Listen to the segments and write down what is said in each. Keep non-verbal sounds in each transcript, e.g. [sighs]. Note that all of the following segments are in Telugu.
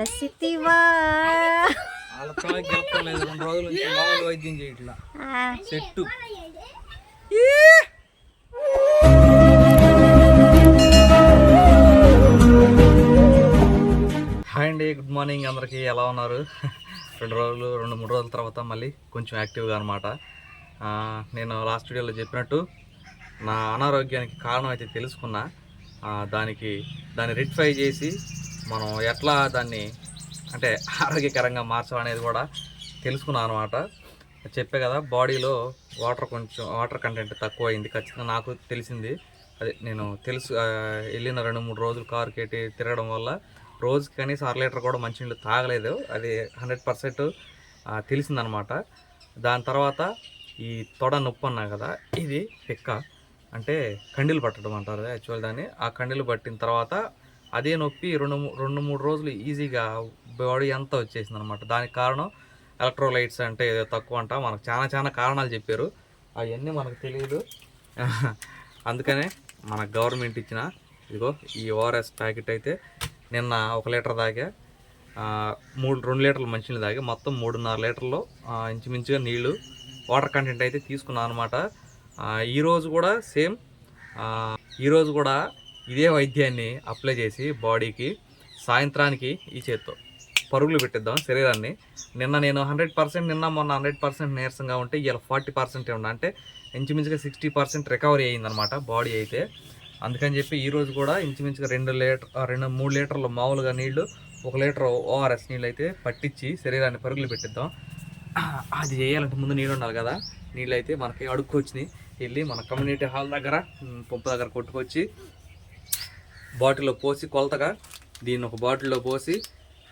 అలసితివా రెండు రోజుల నుంచి వైద్యం చేయట్లా. చెట్టు. హాయ్ అండి గుడ్ మార్నింగ్ అందరికీ. ఎలా ఉన్నారు? రెండు రోజులు రెండు మూడు రోజుల తర్వాత మళ్ళీ కొంచెం యాక్టివ్గా అనమాట నేను లాస్ట్ వీడియోలో చెప్పినట్టు నా అనారోగ్యానికి కారణం అయితే తెలుసుకున్నా. దానికి దాన్ని రెక్టిఫై చేసి మనం ఎట్లా దాన్ని అంటే ఆరోగ్యకరంగా మార్చడం అనేది కూడా తెలుసుకున్నాను అనమాట చెప్పే కదా బాడీలో వాటర్ కొంచెం వాటర్ కంటెంట్ తక్కువ అయింది ఖచ్చితంగా నాకు తెలిసింది. అదే నేను తెలుసు వెళ్ళిన రెండు మూడు రోజులు కారు కేటి తిరగడం వల్ల రోజుకి కనీసం అర లీటర్ కూడా మంచినీళ్ళు తాగలేదు. అది హండ్రెడ్ పర్సెంట్ తెలిసిందనమాట దాని తర్వాత ఈ తొడ నొప్పి అన్నా కదా ఇది పిక్క. అంటే కండిలు పట్టడం అంటారు యాక్చువల్ దాన్ని. ఆ కండీలు పట్టిన తర్వాత అదే నొప్పి రెండు మూ- రెండు మూడు రోజులు ఈజీగా బాడీ అంతా వచ్చేసింది అనమాట దానికి కారణం ఎలక్ట్రోలైట్స్ అంటే ఏదో తక్కువ అంట. మనకు చాలా చాలా కారణాలు చెప్పారు. అవన్నీ మనకు తెలియదు [laughs] అందుకనే మన గవర్నమెంట్ ఇచ్చిన ఇదిగో ఈ ఓఆర్ఎస్ ప్యాకెట్ అయితే నిన్న ఒక లీటర్ దాకా మూడు రెండు లీటర్లు మంచినీళ్ళు తాగి మొత్తం మూడున్నర లీటర్లు ఇంచుమించుగా నీళ్ళు వాటర్ కంటెంట్ అయితే తీసుకున్నాను అనమాట ఈరోజు కూడా సేమ్ ఈరోజు కూడా ఇదే వైద్యాన్ని అప్లై చేసి బాడీకి సాయంత్రానికి ఈ చేత్తో పరుగులు పెట్టిద్దాం శరీరాన్ని. నిన్న నేను హండ్రెడ్ పర్సెంట్ నిన్న మొన్న హండ్రెడ్ పర్సెంట్ నీరసంగా ఉంటే ఇలా ఫార్టీ పర్సెంట్ ఉన్నా అంటే ఇంచుమించుగా సిక్స్టీ పర్సెంట్ రికవరీ అయ్యిందనమాట బాడీ అయితే. అందుకని చెప్పి ఈరోజు కూడా ఇంచుమించుగా రెండు లీటర్ రెండు మూడు లీటర్లు మామూలుగా నీళ్ళు ఒక లీటర్ ఓఆర్ఎస్ నీళ్ళు అయితే పట్టించి శరీరాన్ని పరుగులు పెట్టిద్దాం. అది చేయాలంటే ముందు నీళ్ళు ఉండాలి కదా. నీళ్ళు అయితే మనకి అడుక్కొచ్చినాయి. వెళ్ళి మన కమ్యూనిటీ హాల్ దగ్గర పంపు దగ్గర కొట్టుకొచ్చి బాటిల్లో పోసి కొలతగా దీన్ని ఒక బాటిల్లో పోసి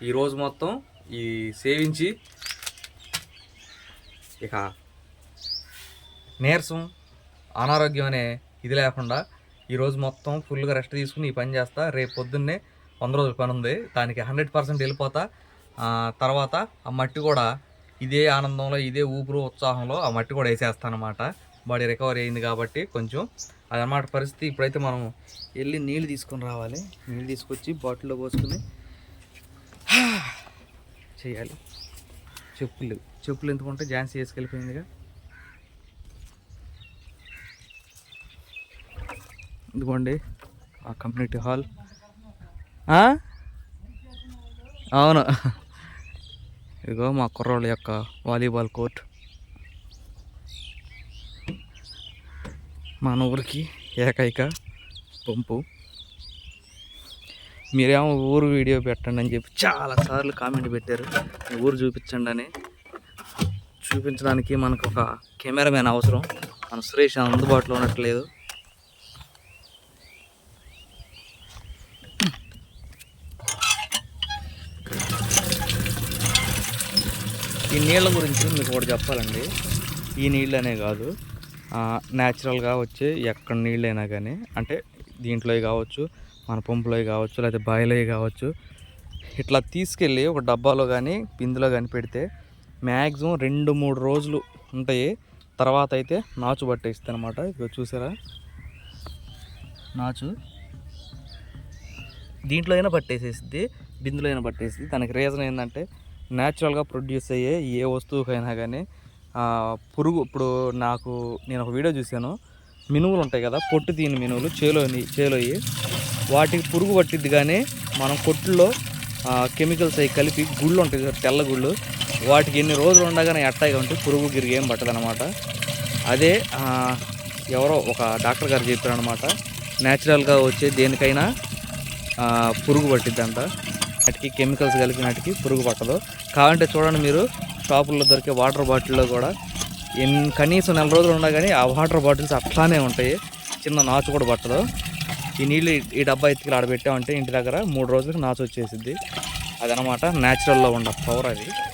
ఈరోజు మొత్తం ఈ సేవించి ఇక నీరసం అనారోగ్యం అనే ఇది లేకుండా ఈరోజు మొత్తం ఫుల్గా రెస్ట్ తీసుకుని ఈ పని చేస్తా. రేపు పొద్దున్నే వంద రోజుల పని ఉంది. దానికి హండ్రెడ్ పర్సెంట్ వెళ్ళిపోతా. తర్వాత ఆ మట్టి కూడా ఇదే ఆనందంలో ఇదే ఊపిరి ఉత్సాహంలో ఆ మట్టి కూడా వేసేస్తానమాట. బాడీ రికవరీ అయింది కాబట్టి కొంచెం అదనమాట పరిస్థితి. ఇప్పుడైతే మనం వెళ్ళి నీళ్ళు తీసుకొని రావాలి. నీళ్ళు తీసుకొచ్చి బాటిల్లో పోసుకుని [sighs] చేయాలి. చెప్పులు చెప్పులు ఎందుకుంటే ఝాన్సీ వేసుకెళ్ళిపోయిందిగా. ఇదిగోండి ఆ కమ్యూనిటీ హాల్ అవును. [laughs] ఇదిగో మా కుర్రోళ్ళ యొక్క వాలీబాల్ కోర్ట్. మన ఊరికి ఏకైక పంపు. మీరేమో ఊరు వీడియో పెట్టండి అని చెప్పి చాలాసార్లు కామెంట్ పెట్టారు. ఊరు చూపించండి అని. చూపించడానికి మనకు ఒక కెమెరామెన్ అవసరం. మన సురేష్ అందుబాటులో ఉండట్లేదు ఈ నీళ్ళ గురించి మీకు ఒకటి చెప్పాలండి. ఈ నీళ్ళు అనే కాదు. న్యాచురల్గా వచ్చే ఎక్కడ నీళ్ళైనా కానీ అంటే దీంట్లో కావచ్చు మన పంపులో కావచ్చు లేకపోతే బాయిలో కావచ్చు ఇట్లా తీసుకెళ్ళి ఒక డబ్బాలో కానీ బిందులో కానీ పెడితే మ్యాక్సిమం రెండు మూడు రోజులు ఉంటాయి. తర్వాత అయితే నాచు పట్టేస్తుంది అనమాట ఇదిగో చూసారా? నాచు. దీంట్లో అయినా పట్టేసేసింది బిందులో అయినా పట్టేసింది దానికి రీజన్ ఏంటంటే న్యాచురల్గా ప్రొడ్యూస్ అయ్యే ఏ వస్తువుకైనా కానీ పురుగు ఇప్పుడు నాకు నేను ఒక వీడియో చూశాను. మినువులు ఉంటాయి కదా పొట్టు తీని మినువులు చేలోని చేలోయి. వాటికి పురుగు పట్టిద్ది కానీ మనం కొట్టులో కెమికల్స్ అవి కలిపి గుళ్ళు ఉంటాయి కదా, తెల్ల గుళ్ళు. వాటికి ఎన్ని రోజులు ఉండగానే అట్టాయిగా ఉంటే పురుగు గిరిగి ఏం పట్టదనమాట అదే ఎవరో ఒక డాక్టర్ గారు చెప్పారనమాట న్యాచురల్గా వచ్చే దేనికైనా పురుగు పట్టిద్దంట. వాటికి కెమికల్స్ కలిపినటికి పురుగు పట్టదు. కావాలంటే చూడండి మీరు షాపుల్లో దొరికే వాటర్ బాటిల్లో కూడా ఎన్ కనీసం నెల రోజులు ఉన్నా కానీ ఆ వాటర్ బాటిల్స్ అట్లానే ఉంటాయి. చిన్న నాచు కూడా పట్టదు. ఈ నీళ్ళు ఈ- డబ్బా ఎత్తికి ఆడబెట్టామంటే ఇంటి దగ్గర మూడు రోజులకు నాచు వచ్చేసిద్ది. అదనమాట న్యాచురల్లో ఉన్న పవర్ అది.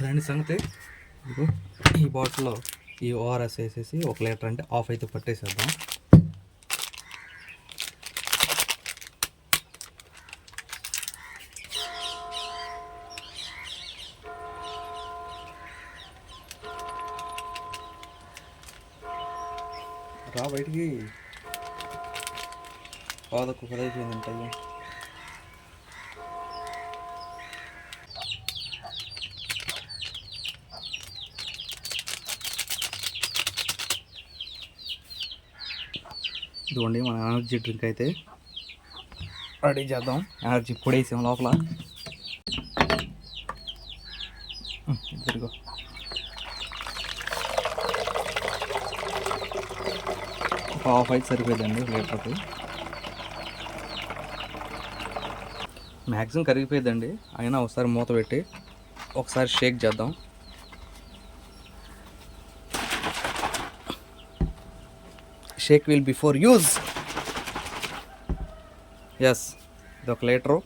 అదండి సంగతి? ఇప్పుడు ఈ బాటిల్లో ఈ ఓఆర్ఎస్ వేసేసి ఒక లీటర్ అంటే ఆఫ్ అయితే పట్టేసేద్దాం. రా బయటికి. పాదకు పదైపోయిందంటే ఇదిగోండి మన ఎనర్జీ డ్రింక్ అయితే. రెడీ చేద్దాం. ఎనర్జీ పొడి వేసాం లోపల. ఒక హాఫ్ అయితే సరిపోయిందండి లీటర్కి. మ్యాక్సిమం కరిగిపోయిందండి అయినా ఒకసారి మూత పెట్టి ఒకసారి షేక్ చేద్దాం. Shake will before use yes ఇది ఒక లీటరు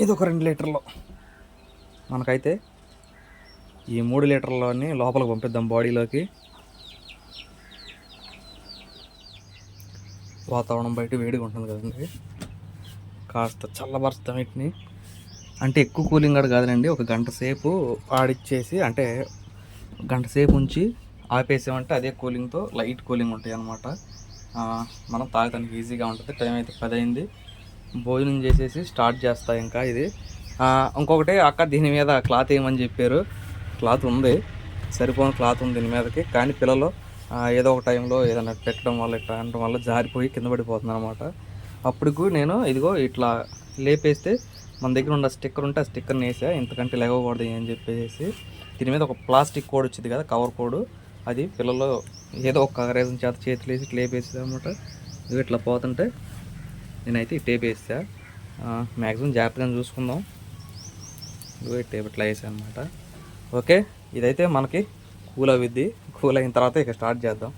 ఇది ఒక రెండు లీటర్లు మనకైతే ఈ మూడు లీటర్లని లోపలికి పంపిద్దాం బాడీలోకి వాతావరణం బయట వేడిగా ఉంటుంది కదండి. కాస్త చల్లబరుస్తాం వీటిని. అంటే ఎక్కువ కూలింగ్ కూడా కాదండి ఒక గంట సేపు ఆడిచ్చేసి అంటే గంట సేపు ఉంచి ఆపేసామంటే అదే కూలింగ్తో లైట్ కూలింగ్ ఉంటాయి అన్నమాట మనం తాగడానికి ఈజీగా ఉంటుంది. టైం అయితే పది అయింది భోజనం చేసేసి స్టార్ట్ చేస్తా ఇంకా ఇది. ఇంకొకటి అక్క దీని మీద క్లాత్ వేయమని చెప్పారు? క్లాత్ ఉంది. సరిపోని క్లాత్ ఉంది దీని మీదకి. కానీ పిల్లలు ఏదో ఒక టైంలో ఏదైనా పెట్టడం వల్ల ఇట్లా అనడం వల్ల జారిపోయి కింద పడిపోతుంది అనమాట అప్పటికు నేను ఇదిగో ఇట్లా లేపేస్తే మన దగ్గర ఉన్న స్టిక్కర్ ఉంటే ఆ స్టిక్కర్ని వేసా. ఇంతకంటే లేవకూడదు అని చెప్పేసి. దీని మీద ఒక ప్లాస్టిక్ కోడ్ వచ్చింది కదా కవర్ కోడ్. అది పిల్లలు ఏదో ఒక రీజన్ చేత చేతులు వేసి ఇట్లా వేసేది అనమాట ఇట్లా పోతుంటే నేనైతే ఈ టేప్ వేసా మ్యాక్సిమం జాగ్రత్తగా చూసుకుందాం. ఇదిగో టేప్ ఇట్లా వేసా అనమాట ఓకే ఇదైతే మనకి కూల్ అవుద్ది. కూల్ అయిన తర్వాత ఇక స్టార్ట్ చేద్దాం.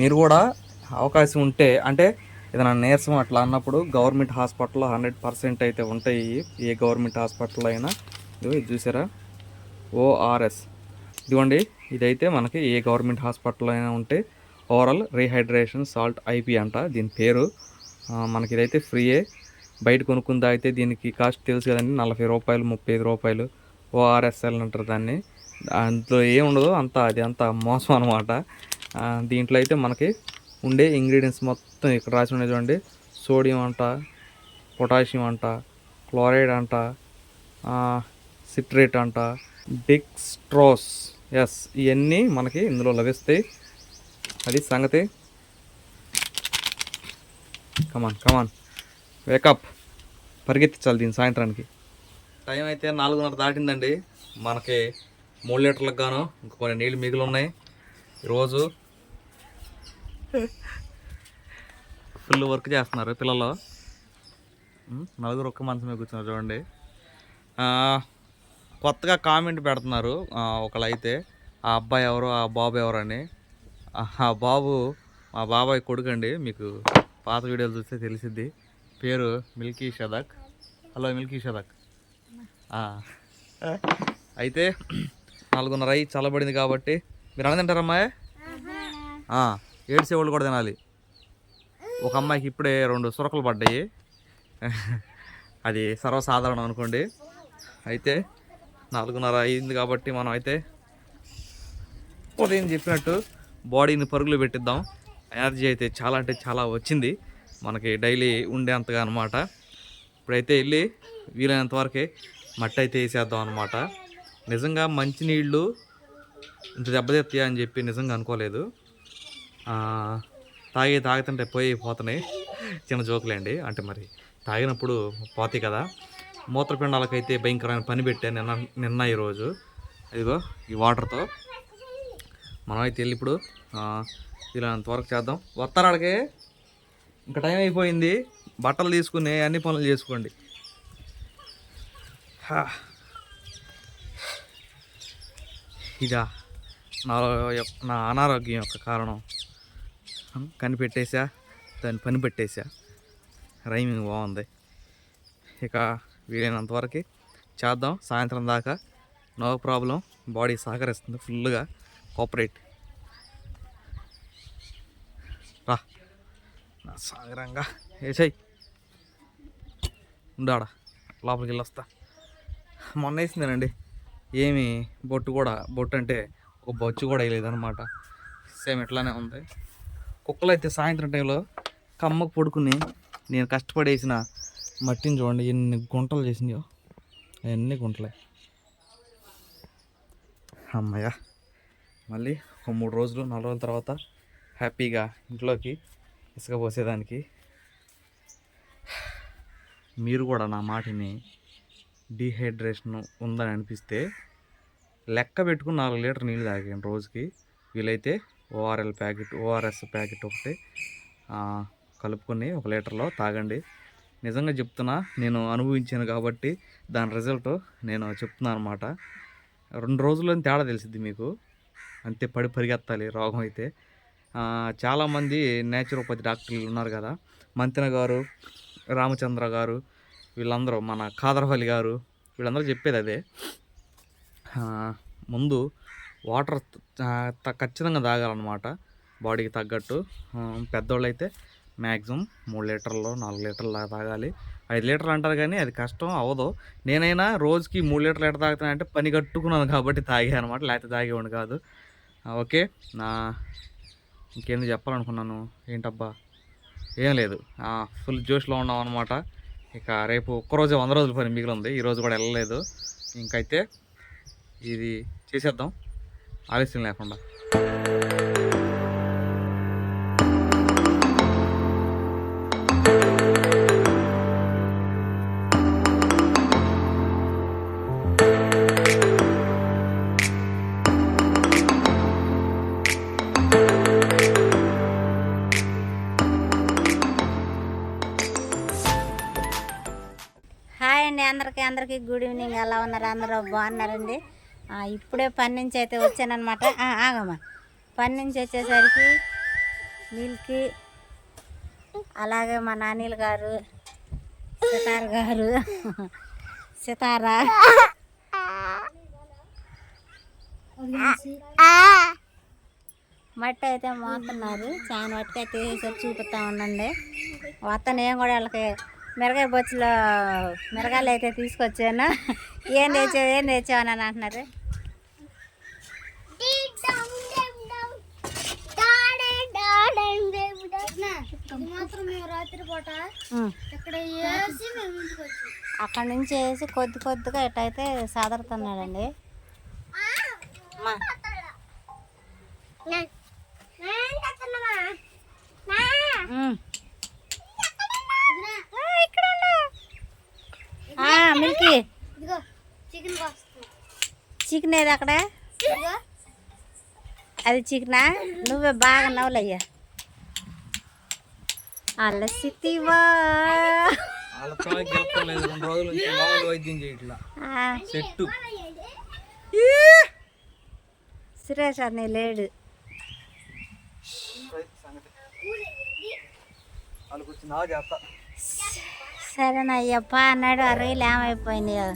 మీరు కూడా అవకాశం ఉంటే అంటే ఏదైనా నీరసం అట్లా అన్నప్పుడు గవర్నమెంట్ హాస్పిటల్లో హండ్రెడ్ పర్సెంట్ అయితే ఉంటాయి. ఏ గవర్నమెంట్ హాస్పిటల్ అయినా. ఇవి ఇది చూసారా? ఓఆర్ఎస్ ఇదిగోండి ఇదైతే మనకి ఏ గవర్నమెంట్ హాస్పిటల్ అయినా ఉంటే ఓరల్ రీహైడ్రేషన్ సాల్ట్ ఐపీ అంట దీని పేరు. మనకి ఇదైతే ఫ్రీయే. బయట కొనుక్కుందా తాగితే దీనికి కాస్ట్ తెలుసు కదండి నలభై రూపాయలు ముప్పై ఐదు రూపాయలు. ఓఆర్ఎస్ఎల్ అంటారు దాన్ని. అందులో ఏం ఉండదు అంతా అది అంత మోసం అనమాట దీంట్లో అయితే మనకి ఉండే ఇంగ్రీడియంట్స్ మొత్తం ఇక్కడ రాసి ఉన్నాయి చూడండి. సోడియం అంట పొటాషియం అంట క్లోరైడ్ అంట సిట్రేట్ అంట డిక్స్ట్రోస్. ఎస్ ఇవన్నీ మనకి ఇందులో లభిస్తాయి. అది సంగతి. కమాన్ కమాన్ వేకప్ పరిగెత్తించాలి దీని సాయంత్రానికి. టైం అయితే నాలుగున్నర దాటిందండి. మనకి మూడు లీటర్లకు గాను ఇంకా కొన్ని నీళ్ళు మిగిలి ఉన్నాయి ఈరోజు ఫుల్ వర్క్ చేస్తున్నారు పిల్లలు. నలుగురు ఒక్క మంచమే మీద కూర్చున్నారు చూడండి. కొత్తగా కామెంట్ పెడుతున్నారు. ఆ, ఒకళ్ళు అయితే ఆ అబ్బాయి ఎవరు? ఆ బాబు ఎవరు అని ఆ బాబు మా బాబాయ్ కొడుకండి మీకు పాత వీడియోలు చూస్తే తెలిసిద్ది. పేరు మిల్కీ షదక్. హలో మిల్కీ షదక్. అయితే నాలుగున్నర అయ్యి చల్లబడింది కాబట్టి మీరు అన్న తింటారమ్మా ఆ, ఏడ్చేవాళ్ళు కూడా తినాలి. ఒక అమ్మాయికి ఇప్పుడే రెండు సురకలు పడ్డాయి. అది సర్వసాధారణం అనుకోండి. అయితే నాలుగున్నర అయింది కాబట్టి మనం అయితే ఉదయం చెప్పినట్టు బాడీని పరుగులు పెట్టిద్దాం. ఎనర్జీ అయితే చాలా అంటే చాలా వచ్చింది. మనకి డైలీ ఉండేంతగా అనమాట ఇప్పుడైతే వెళ్ళి వీలైనంత వరకే మట్టి అయితే వేసేద్దాం అనమాట నిజంగా మంచినీళ్ళు ఇంత దెబ్బతీస్తాయా అని చెప్పి నిజంగా అనుకోలేదు. తాగి తాగుతుంటే పోయి పోతున్నాయి. చిన్న జోకులేండి. అంటే మరి తాగినప్పుడు పోతాయి కదా. మూత్రపిండాలకైతే భయంకరమైన పని పెట్టాను నిన్న నిన్న ఈరోజు ఇదిగో ఈ వాటర్తో మనం అయితే వెళ్ళి ఇప్పుడు ఇలా త్వరకు చేద్దాం. వస్తారా అడిగే ఇంకా టైం అయిపోయింది. బట్టలు తీసుకుని అన్ని పనులు చేసుకోండి. ఇదా నా యొక్క- నా అనారోగ్యం యొక్క కారణం. కనిపెట్టేశా దాన్ని పని పెట్టేశా. రైమింగ్ బాగుంది. ఇక వీలైనంత వరకు చేద్దాం. సాయంత్రం దాకా నో ప్రాబ్లం. బాడీ సహకరిస్తుంది ఫుల్గా కోఆపరేట్. రా. నా సాగరంగా. వేసాయి ఉండాడా. లోపలికి వెళ్ళొస్తా మొన్న వేసిందేనండి. ఏమి బొట్టు కూడా బొట్టు అంటే ఒక బొచ్చు కూడా వేయలేదనమాట సేమ్ ఇట్లానే ఉంది. కుక్కలు అయితే సాయంత్రం టైంలో కమ్మకు పడుకుని నేను కష్టపడి వేసిన మట్టిని చూడండి ఎన్ని గుంటలు చేసినాయో అవన్నీ గుంటలే. అమ్మయ్య మళ్ళీ ఒక మూడు రోజులు నాలుగు రోజుల తర్వాత హ్యాపీగా ఇంట్లోకి ఇసుక పోసేదానికి మీరు కూడా నా మాటిని డీహైడ్రేషన్ ఉందని అనిపిస్తే లెక్క పెట్టుకుని నాలుగు లీటర్ నీళ్ళు తాగాను రోజుకి. వీలైతే ఓఆర్ఎల్ ప్యాకెట్ ఓఆర్ఎస్ ప్యాకెట్ ఒకటి కలుపుకొని ఒక లీటర్లో తాగండి. నిజంగా చెప్తున్నా నేను అనుభవించాను కాబట్టి దాని రిజల్ట్ నేను చెప్తున్నాను అనమాట రెండు రోజుల్లో తేడా తెలిసిద్ది మీకు. అంతే పడి పరిగెత్తాలి రోగం అయితే. చాలామంది నేచురోపతి డాక్టర్లు ఉన్నారు కదా. మంతెన గారు రామచంద్ర గారు వీళ్ళందరూ మన కాదర్వల్లి గారు వీళ్ళందరూ చెప్పేది అదే. ముందు వాటర్ ఖచ్చితంగా తాగాలన్నమాట. బాడీకి తగ్గట్టు. పెద్దోళ్ళు అయితే మ్యాక్సిమం మూడు లీటర్లు నాలుగు లీటర్లు తాగాలి. ఐదు లీటర్లు అంటారు కానీ అది కష్టం అవ్వదు. నేనైనా రోజుకి మూడు లీటర్లు ఎట్లా తాగుతానంటే పని కట్టుకున్నాను కాబట్టి తాగా అనమాట. లేకపోతే తాగేవాడు కాదు. ఓకే. నా ఇంకేంది చెప్పాలనుకున్నాను? ఏంటబ్బా? ఏం లేదు. ఫుల్ జోష్లో ఉన్నాం అనమాట. ఇక రేపు ఒక్కరోజు వంద రోజుల పని మిగిలి ఉంది ఈరోజు కూడా వెళ్ళలేదు. ఇంకైతే ఇది చేసేద్దాం. ఆలస్యం లేకుండా. అందరికీ గుడ్ ఈవినింగ్. ఎలా ఉన్నారు అందరూ? బాగున్నారండి? ఇప్పుడే పని నుంచి అయితే వచ్చానమాట ఆగమ్మా. పని నుంచి వచ్చేసరికి మిల్కి అలాగే మా నానీలు గారు సితార్ గారు సితారా మట్టి అయితే మోతున్నారు. చాలా మట్టి అయితే చూపిస్తా ఉండండి. వస్తా నేను కూడా వాళ్ళకి మిరగాయ బొచ్చులో మిరగాయలు అయితే తీసుకొచ్చాను ఏం తెచ్చావు ఏం తెచ్చావు అని అంటున్నారు. అక్కడి నుంచి వేసి కొద్ది కొద్దిగా ఎట్టయితే సాదరుతున్నాడండి అమ్మా. ఉం. ఆ, ఇక్కడ ఉండు. ఆ, మిల్కీ చికెన్ ఏది అక్కడ అది చికెనా నువ్వే బాగా నవ్వులయ్యా. అలసితివా. చెట్టు. సురేష్ అని లేడు. సరేనయ్యప్ప అన్నాడు ఆ రొయ్యలు ఏమైపోయినాయో.